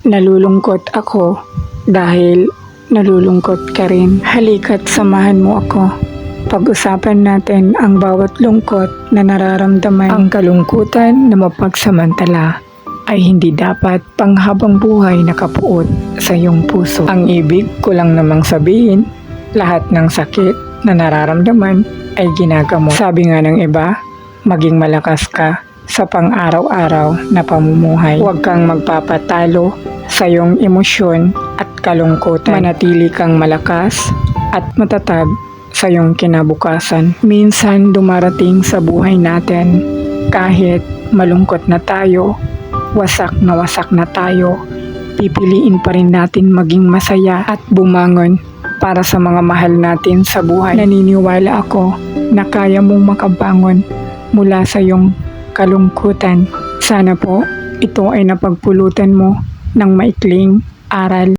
Nalulungkot ako dahil nalulungkot ka rin. Halika't samahan mo ako. Pag-usapan natin ang bawat lungkot na nararamdaman. Ang kalungkutan na mapagsamantala ay hindi dapat panghabang buhay nakapuot sa iyong puso. Ang ibig ko lang namang sabihin, lahat ng sakit na nararamdaman ay ginagamot. Sabi nga ng iba, maging malakas ka sa pang-araw-araw na pamumuhay. Huwag kang magpapatalo sa iyong emosyon at kalungkutan. Manatili kang malakas at matatag sa iyong kinabukasan. Minsan dumarating sa buhay natin kahit malungkot na tayo, wasak na wasak na tayo, pipiliin pa rin natin maging masaya at bumangon para sa mga mahal natin sa buhay. Naniniwala ako na kaya mong makabangon mula sa iyong kalungkutan. Sana po ito ay napagpulutan mo ng maikling aral